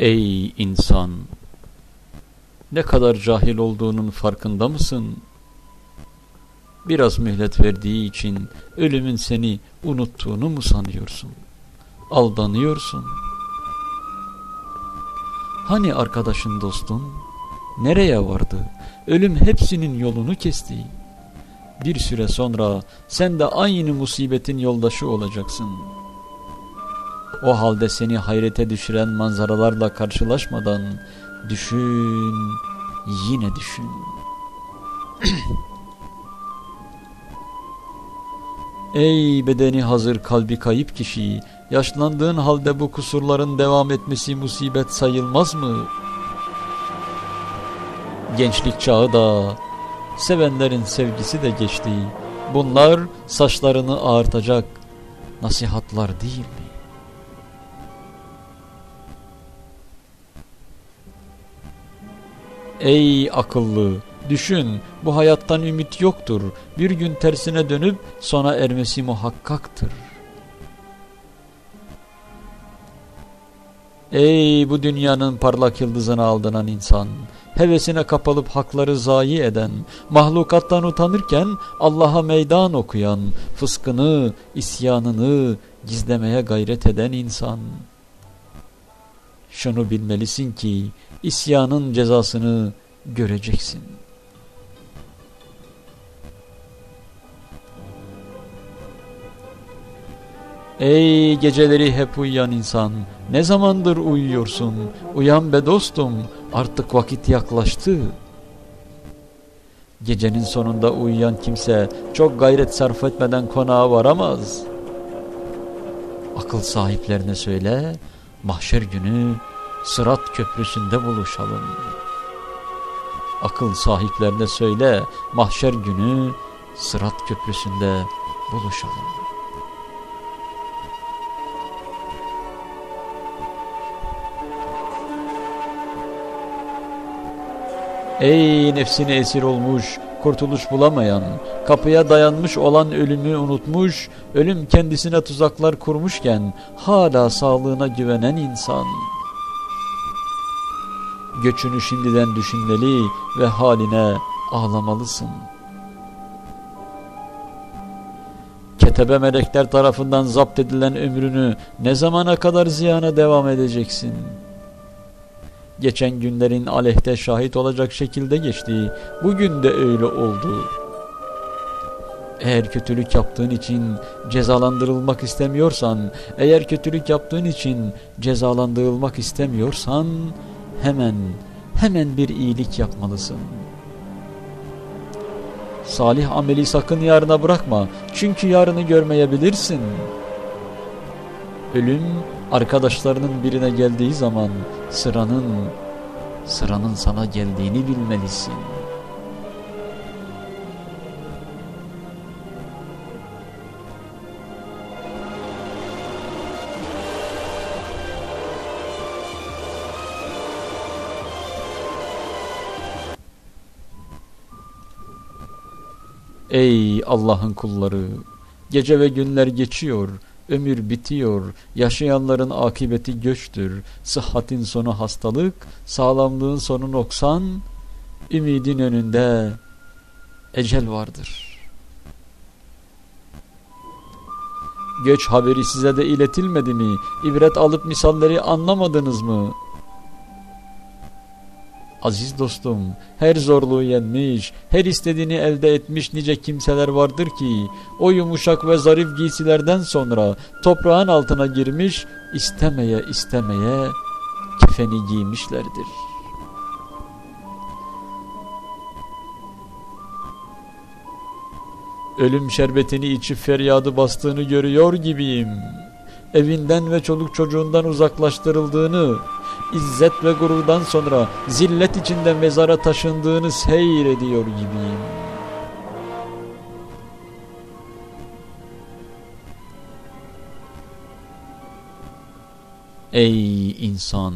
Ey insan! Ne kadar cahil olduğunun farkında mısın? Biraz mühlet verdiği için ölümün seni unuttuğunu mu sanıyorsun? Aldanıyorsun. Hani arkadaşın dostun? Nereye vardı? Ölüm hepsinin yolunu kesti. Bir süre sonra sen de aynı musibetin yoldaşı olacaksın. O halde seni hayrete düşüren manzaralarla karşılaşmadan düşün, yine düşün. Ey bedeni hazır kalbi kayıp kişi, yaşlandığın halde bu kusurların devam etmesi musibet sayılmaz mı? Gençlik çağı da, sevenlerin sevgisi de geçti. Bunlar saçlarını ağartacak nasihatlar değil mi? Ey akıllı! Düşün, bu hayattan ümit yoktur. Bir gün tersine dönüp sona ermesi muhakkaktır. Ey bu dünyanın parlak yıldızına aldanan insan! Hevesine kapılıp hakları zayi eden, mahlukattan utanırken Allah'a meydan okuyan, fıskını, isyanını gizlemeye gayret eden insan. Şunu bilmelisin ki isyanın cezasını göreceksin. Ey geceleri hep uyuyan insan, ne zamandır uyuyorsun? Uyan be dostum, artık vakit yaklaştı. Gecenin sonunda uyuyan kimse çok gayret sarf etmeden konağa varamaz. Akıl sahiplerine söyle, mahşer günü Sırat köprüsünde buluşalım. Akıl sahiplerine söyle, mahşer günü Sırat köprüsünde buluşalım. Ey nefsine esir olmuş, kurtuluş bulamayan, kapıya dayanmış olan ölümü unutmuş, ölüm kendisine tuzaklar kurmuşken hala sağlığına güvenen insan. Göçünü şimdiden düşünmeli ve haline ağlamalısın. Ketebe melekler tarafından zapt edilen ömrünü ne zamana kadar ziyana devam edeceksin?'' geçen günlerin aleyhte şahit olacak şekilde geçti. Bugün de öyle oldu. Eğer kötülük yaptığın için cezalandırılmak istemiyorsan, eğer kötülük yaptığın için cezalandırılmak istemiyorsan hemen, hemen bir iyilik yapmalısın. Salih ameli sakın yarına bırakma. Çünkü yarını görmeyebilirsin. Ölüm arkadaşlarının birine geldiği zaman sıranın sıranın sana geldiğini bilmelisin. Ey Allah'ın kulları! Gece ve günler geçiyor, ömür bitiyor, yaşayanların akıbeti göçtür, sıhhatin sonu hastalık, sağlamlığın sonu noksan, ümidin önünde ecel vardır. Göç haberi size de iletilmedi mi? İbret alıp misalleri anlamadınız mı?'' Aziz dostum, her zorluğu yenmiş, her istediğini elde etmiş nice kimseler vardır ki, o yumuşak ve zarif giysilerden sonra toprağın altına girmiş, istemeye istemeye kefeni giymişlerdir. Ölüm şerbetini içip feryadı bastığını görüyor gibiyim. Evinden ve çoluk çocuğundan uzaklaştırıldığını, izzet ve gururdan sonra zillet içinde mezara taşındığını seyrediyor gibiyim. Ey insan!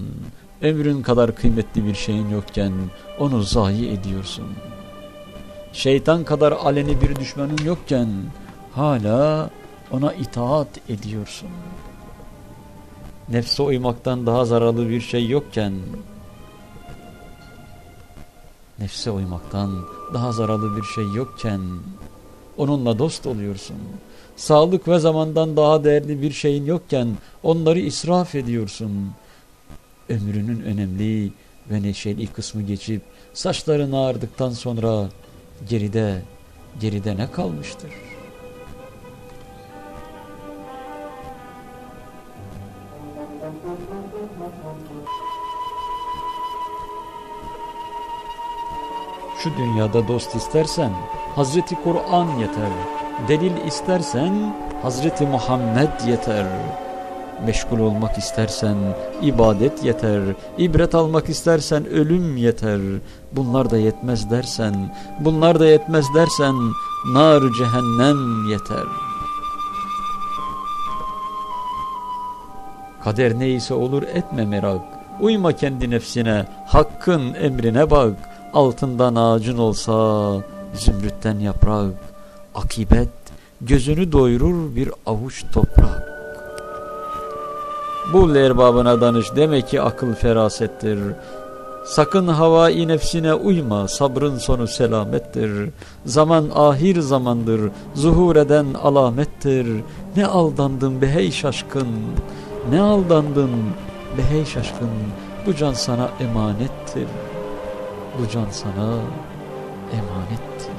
Ömrün kadar kıymetli bir şeyin yokken onu zayi ediyorsun. Şeytan kadar aleni bir düşmanın yokken hala ona itaat ediyorsun. Nefse uymaktan daha zararlı bir şey yokken nefse uymaktan daha zararlı bir şey yokken onunla dost oluyorsun. Sağlık ve zamandan daha değerli bir şeyin yokken onları israf ediyorsun. Ömrünün önemli ve neşeli kısmı geçip saçların ağardıktan sonra geride, geride ne kalmıştır? Şu dünyada dost istersen Hazreti Kur'an yeter. Delil istersen Hazreti Muhammed yeter. Meşgul olmak istersen ibadet yeter. İbret almak istersen ölüm yeter. Bunlar da yetmez dersen, bunlar da yetmez dersen nar cehennem yeter. Kader neyse olur etme merak. Uyma kendi nefsine, hakkın emrine bak. Altından ağacın olsa zümrütten yaprak. Akibet gözünü doyurur bir avuç toprak. Bul erbabına danış demek ki akıl ferasettir. Sakın havai nefsine uyma sabrın sonu selamettir. Zaman ahir zamandır zuhur eden alamettir. Ne aldandın be hey şaşkın ne aldandın be hey şaşkın bu can sana emanettir. Bu can sana emanettir.